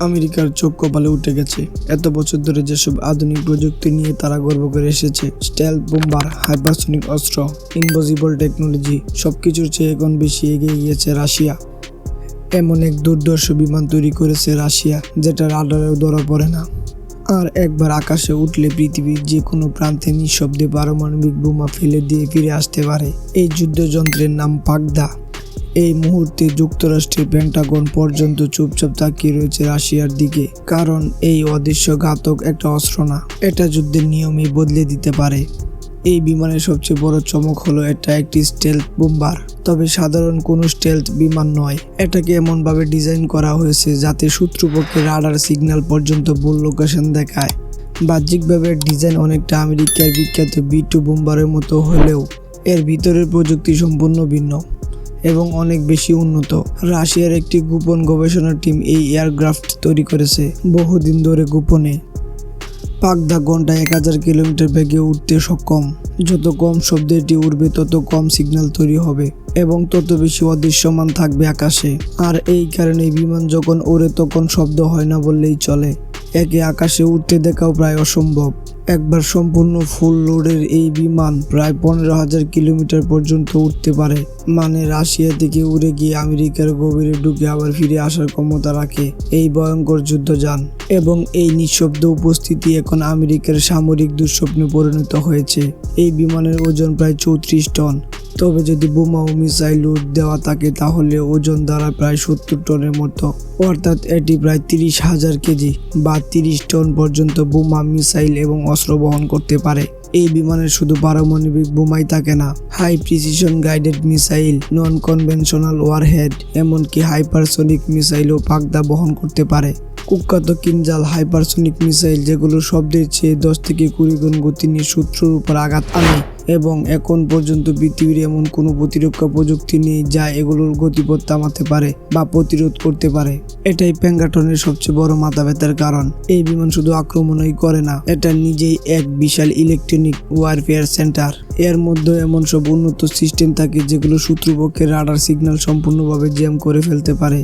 আমেরিকার চোখ কপালে উঠে গেছে। এত বছর ধরে যেসব আধুনিক প্রযুক্তি নিয়ে তারা গর্ব করে এসেছে, স্টেল, বোম্বার, হাইপারসনিক অস্ত্র, ইনভজিবল টেকনোলজি, সবকিছুর চেয়ে এখন বেশি এগিয়ে গিয়েছে রাশিয়া। এমন এক দুর্দর্শ বিমান তৈরি করেছে রাশিয়া যেটা রাডারেও ধরা পড়ে না। আর একবার আকাশে উঠলে পৃথিবীর যে কোনো প্রান্তে নিঃশব্দে পারমাণবিক বোমা ফেলে দিয়ে ফিরে আসতে পারে। এই যুদ্ধযন্ত্রের নাম পাগদা। এই মুহূর্তে যুক্তরাষ্ট্রের পেন্টাগন পর্যন্ত চুপচাপ তাকিয়ে রয়েছে রাশিয়ার দিকে, কারণ এই অদৃশ্য ঘাতক একটা অস্ত্র না। এটা যুদ্ধের নিয়মই বদলে দিতে পারে। এই বিমানের সবচেয়ে বড় চমক হলো এটা একটি স্টেলথ বোম্বার তবে সাধারণ কোনো স্টেলথ বিমান নয়। এটাকে এমনভাবে ডিজাইন করা হয়েছে যাতে শত্রুপক্ষের রাডার সিগন্যাল পর্যন্ত ভুল লোকেশন দেখায়। বাহ্যিকভাবে ডিজাইন অনেকটা আমেরিকার বিখ্যাত বি টু বোম্বারের মতো হলেও এর ভিতরের প্রযুক্তি সম্পূর্ণ ভিন্ন। এবং অনেক বেশি উন্নত। রাশিয়ার একটি গোপন গবেষণা টিম এই এয়ারক্রাফট তৈরি করেছে বহুদিন ধরে গোপনে। পাকদা ঘন্টায় এক হাজার কিলোমিটার বেগে উঠতে সক্ষম। যত কম শব্দে এটি উড়বে, তত কম সিগন্যাল তৈরি হবে এবং তত বেশি অদৃশ্যমান থাকবে আকাশে। আর এই কারণে বিমান যখন ওড়ে, তখন শব্দ হয় না বললেই চলে। একে আকাশে উঠতে দেখাও প্রায় অসম্ভব। একবার সম্পূর্ণ ফুল লোডের এই বিমান প্রায় পনেরো হাজার কিলোমিটার পর্যন্ত উঠতে পারে। মানে রাশিয়া থেকে উড়ে গিয়ে আমেরিকার গভীরে ঢুকে আবার ফিরে আসার ক্ষমতা রাখে এই ভয়ঙ্কর যুদ্ধ যান এবং এই নিঃশব্দ উপস্থিতি এখন আমেরিকার সামরিক দুঃস্বপ্নে পরিণত হয়েছে। এই বিমানের ওজন প্রায় চৌত্রিশ টন। তবে যদি বোমা ও মিসাইল লোড দেওয়া থাকে, তাহলে ওজন দ্বারা প্রায় সত্তর টনের মতো। অর্থাৎ এটি প্রায় তিরিশ হাজার কেজি বা তিরিশ টন পর্যন্ত বোমা, মিসাইল এবং অস্ত্র বহন করতে পারে। এই বিমানের শুধু পারমাণবিক বোমাই থাকে না, high precision guided missile non conventional warhead, এমনকি হাইপারসনিক মিসাইলও পাকদা বহন করতে পারে। কুখ্যাত কিনজাল হাইপারসনিক মিসাইল যেগুলো শব্দের চেয়ে দশ থেকে কুড়ি গুণ গতি নিয়ে শত্রুর উপর আঘাত আনে। এবং এখন পর্যন্ত পৃথিবীর এমন কোনো প্রতিরক্ষা প্রযুক্তি নেই যা এগুলোর গতিপথ থামাতে পারে বা প্রতিরোধ করতে পারে। এটাই প্যাঙ্গাটনের সবচেয়ে বড় মাথা ব্যথার কারণ। এই বিমান শুধু আক্রমণই করে না, এটা নিজেই এক বিশাল ইলেকট্রনিক ওয়ারফেয়ার সেন্টার এর মধ্যে এমন সব উন্নত সিস্টেম থাকে যেগুলো শত্রুপক্ষের রাডার সিগন্যাল সম্পূর্ণভাবে জ্যাম করে ফেলতে পারে।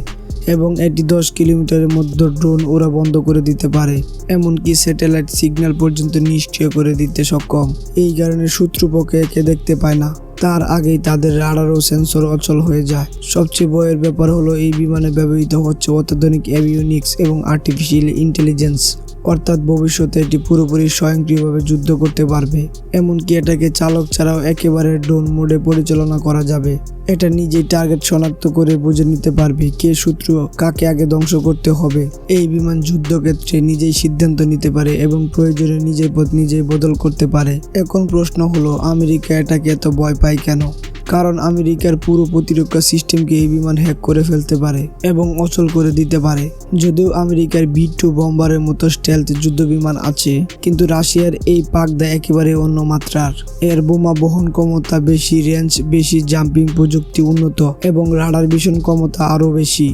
এবং এটি দশ কিলোমিটারের মধ্যে ড্রোন ওরা বন্ধ করে দিতে পারে, এমনকি স্যাটেলাইট সিগন্যাল পর্যন্ত নিষ্ক্রিয় করে দিতে সক্ষম। এই কারণে শত্রুপক্ষে একে দেখতে পায় না। তার আগেই তাদের রাড়ারও সেন্সর অচল হয়ে যায়। সবচেয়ে বয়ের ব্যাপার হলো, এই বিমানে ব্যবহৃত হচ্ছে অত্যাধুনিক অ্যাভিওনিক্স এবং আর্টিফিশিয়াল ইন্টেলিজেন্স। অর্থাৎ ভবিষ্যতে এটি পুরোপুরি স্বয়ংক্রিয়ভাবে যুদ্ধ করতে পারবে। এমনকি এটাকে চালক ছাড়াও একেবারে ড্রোন মোডে পরিচালনা করা যাবে। এটা নিজেই টার্গেট শনাক্ত করে বুঝে নিতে পারবে কে শত্রু কাকে আগে ধ্বংস করতে হবে। এই বিমান যুদ্ধক্ষেত্রে নিজেই সিদ্ধান্ত নিতে পারে এবং প্রয়োজনে নিজের পথ নিজেই বদল করতে পারে। এখন প্রশ্ন হলো, আমেরিকা এটাকে এত ভয় পায় কেন? কারণ আমেরিকার পুরো প্রতিরক্ষা সিস্টেমকে এই বিমান হ্যাক করে ফেলতে পারে এবং অচল করে দিতে পারে। যদিও আমেরিকার বি টু বম্বারের মতো স্টেলথ যুদ্ধ বিমান আছে, কিন্তু রাশিয়ার এই পাকদা একেবারে অন্য মাত্রার। এর বোমা বহন ক্ষমতা বেশি, রেঞ্জ বেশি, জাম্পিং প্রযুক্তি উন্নত এবং রাডার ভীষণ ক্ষমতা আরও বেশি।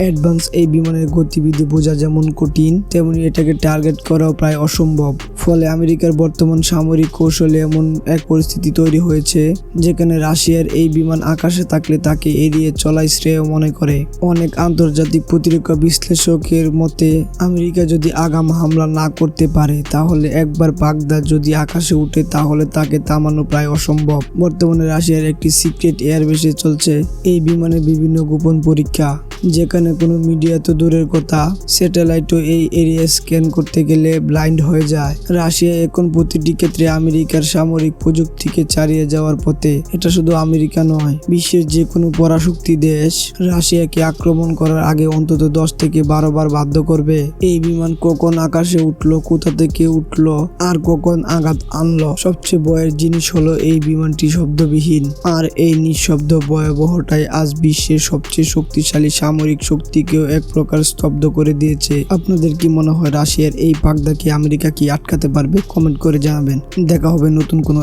অ্যাডভান্স এই বিমানের গতিবিধি বোঝা যেমন কঠিন, তেমনি এটাকে টার্গেট করাও প্রায় অসম্ভব। ফলে আমেরিকার বর্তমান সামরিক কৌশলে এমন এক পরিস্থিতি তৈরি হয়েছে, যেখানে রাশিয়ার এই বিমান আকাশে থাকলে তাকে এড়িয়ে চলাই শ্রেয় মনে করে। অনেক আন্তর্জাতিক প্রতিরক্ষা বিশ্লেষকের মতে, আমেরিকা যদি আগাম হামলা না করতে পারে, তাহলে একবার বাগদা যদি আকাশে উঠে, তাহলে তাকে থামানো প্রায় অসম্ভব। বর্তমানে রাশিয়ার একটি সিক্রেট এয়ারবেসে চলছে এই বিমানের বিভিন্ন গোপন পরীক্ষা। যেখানে কোনো মিডিয়া তো দূরের কথা স্যাটেলাইটও এই এরিয়া স্ক্যান করতে গেলে ব্লাইন্ড হয়ে যায়। রাশিয়া এখন প্রতিটি ক্ষেত্রে আমেরিকার সামরিক প্রযুক্তিকে চালিয়ে যাওয়ার পথে। এটা শুধু আমেরিকা নয়, বিশ্বের যে কোনো পরাশক্তি দেশ রাশিয়াকে আক্রমণ করার আগে অন্তত দশ থেকে বারো বার বাধ্য করবে। এই বিমান কখন আকাশে উঠল, কোথা থেকে উঠল, আর কখন আঘাত আনলো, সবচেয়ে ভয়ের জিনিস হলো এই বিমানটি শব্দবিহীন। আর এই নিঃশব্দ ভয়াবহটাই আজ বিশ্বের সবচেয়ে শক্তিশালী সামরিক শক্তিকেও এক প্রকার স্তব্ধ করে দিয়েছে। আপনাদের কি মনে হয় রাশিয়ার এই পাকদাকে আমেরিকা কি আটকাতে পারবে? কমেন্ট করে জানাবেন। দেখা হবে নতুন কোনো